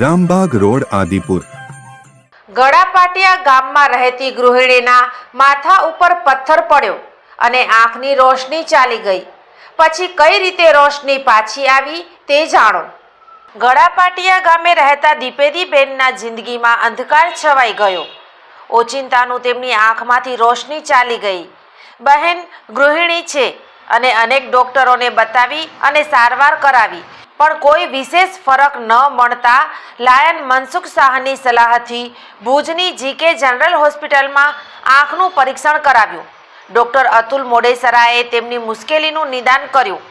Rambag road, Adipur. Galapatiya ગામમાં રહેતી ગૃહિણીના માથા ઉપર પથ્થર પડ્યો અને આંખની રોશની ચાલી ગઈ. પછી કઈ રીતે રોશની પાછી આવી તે જાણો. ગળાપાટિયા ગામે રહેતા દીપેદીબેનના જિંદગીમાં અંધકાર છવાઈ ગયો. ઓચિંતાનું તેમની આંખમાંથી રોશની ચાલી ગઈ. બહેન ગૃહિણી છે અને અનેક ડોક્ટરોને બતાવી અને સારવાર કરાવી. પણ કોઈ વિશેષ ફરક ન મળતા લાયન મનસુખ શાહની સલાહથી ભુજની જીકે જનરલ હોસ્પિટલમાં આંખનું પરીક્ષણ કરાવ્યું. ડૉક્ટર અતુલ મોડેસરાએ તેમની મુશ્કેલીનું નિદાન કર્યું.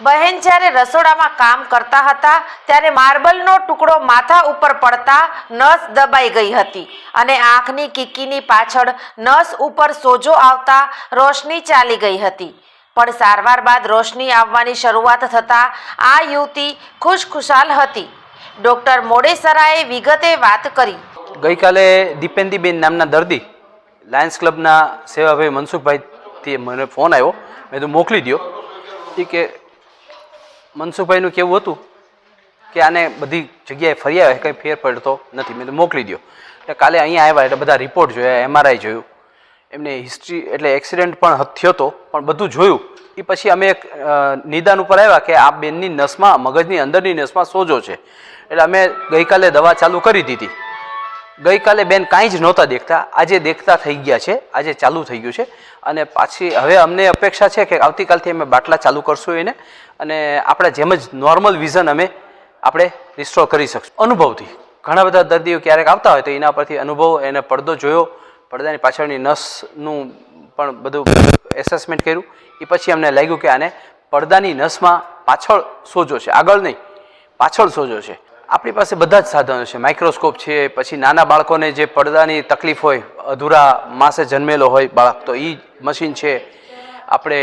બહેન જ્યારે રસોડામાં કામ કરતા હતા, ત્યારે માર્બલનો ટુકડો માથા ઉપર પડતા નસ દબાઈ ગઈ હતી અને આંખની કીકીની પાછળ નસ ઉપર સોજો આવતા રોશની ચાલી ગઈ હતી. પણ સારવાર બાદ રોશની આવવાની શરૂઆત થતાં આ યુવતી ખુશખુશાલ હતી. ડૉક્ટર મોડેસરાએ વિગતે વાત કરી. ગઈકાલે દીપેન્દીબેન નામના દર્દી લાયન્સ ક્લબના સેવાભાઈ મનસુખભાઈથી મને ફોન આવ્યો. મેં તો મોકલી દો એ કે, મનસુખભાઈનું કેવું હતું કે આને બધી જગ્યાએ ફરી આવ્યા કંઈ ફેર પડતો નથી. મેં તો મોકલી દો એટલે કાલે અહીંયા આવ્યા એટલે બધા રિપોર્ટ જોયા એમઆરઆઈ જોયું. એમને હિસ્ટ્રી એટલે એક્સિડન્ટ પણ થયો હતો પણ બધું જોયું. એ પછી અમે એક નિદાન ઉપર આવ્યા કે આ બેનની નસમાં, મગજની અંદરની નસમાં સોજો છે. એટલે અમે ગઈકાલે દવા ચાલુ કરી દીધી. ગઈકાલે બેન કાંઈ જ નહોતા દેખતા. આજે દેખતા થઈ ગયા છે. આજે ચાલુ થઈ ગયું છે. અને પાછી હવે અમને અપેક્ષા છે કે આવતીકાલથી અમે બાટલા ચાલુ કરશું એને. અને આપણે જેમ જ નોર્મલ વિઝન અમે આપણે રિસ્ટોર કરી શકશું. અનુભવથી. ઘણા બધા દર્દીઓ ક્યારેક આવતા હોય તો એના પરથી અનુભવ, એને પડદો જોયો. પડદાની પાછળની નસનું પણ બધું એસેસમેન્ટ કર્યું. એ પછી અમને લાગ્યું કે આને પડદાની નસમાં પાછળ સોજો છે. આગળ નહીં, પાછળ સોજો છે. આપણી પાસે બધા જ સાધનો છે. માઇક્રોસ્કોપ છે, પછી નાના બાળકોને જે પડદાની તકલીફ હોય, અધૂરા માસે જન્મેલો હોય બાળક, તો એ મશીન છે. આપણે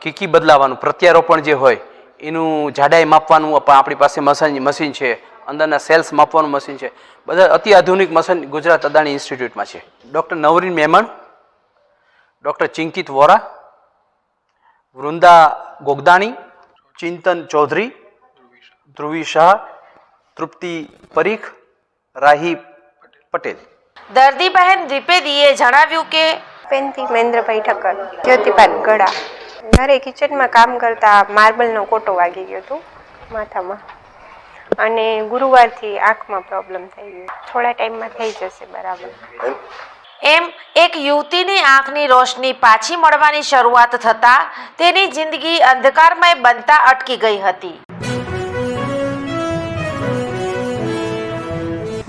કીકી બદલાવાનું, પ્રત્યારોપણ જે હોય, એનું જાડાઈ માપવાનું પણ આપણી પાસે મશીન મશીન છે. અંદરના સેલ્સ માપવાનું મશીન છે. બધા અતિ આધુનિક મશીન ગુજરાત અદાણી ઇન્સ્ટિટ્યૂટમાં છે. Doctor Navreen Memon doctor Chinkit Vora Vrunda Gogdani Chintan Chaudhary Dhruvi Shah Trupti Parikh Rahi Patel. દર્દીબહેન દ્વિપેદીએ જણાવ્યું કે પેનથી મહેન્દ્રભાઈ ઠક્કર જ્યોતિપાદ ગળા ઘરે કિચનમાં કામ કરતા માર્બલનો કોટો વાગી ગયો હતો માથામાં. અને ગુરુવારથી આંખમાં પ્રોબ્લેમ થઈ ગયો. થોડા ટાઈમમાં થઈ જશે બરાબર. એમ એક યુવતીની આંખની રોશની પાછી મળવાની શરૂઆત થતાં તેની જિંદગી અંધકારમય બનતા અટકી ગઈ હતી.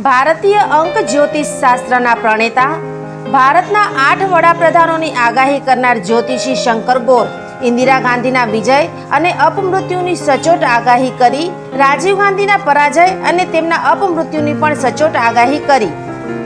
ભારતીય અંક જ્યોતિષ શાસ્ત્રના પ્રણેતા, ભારતના આઠ વડાપ્રધાનોની આગાહી કરનાર જ્યોતિષી શંકર ગોર, ઇન્દિરા ગાંધીના વિજય અને અપમૃત્યુની સચોટ આગાહી કરી, રાજીવ ગાંધીના પરાજય અને તેમના અપમૃત્યુની પણ સચોટ આગાહી કરી.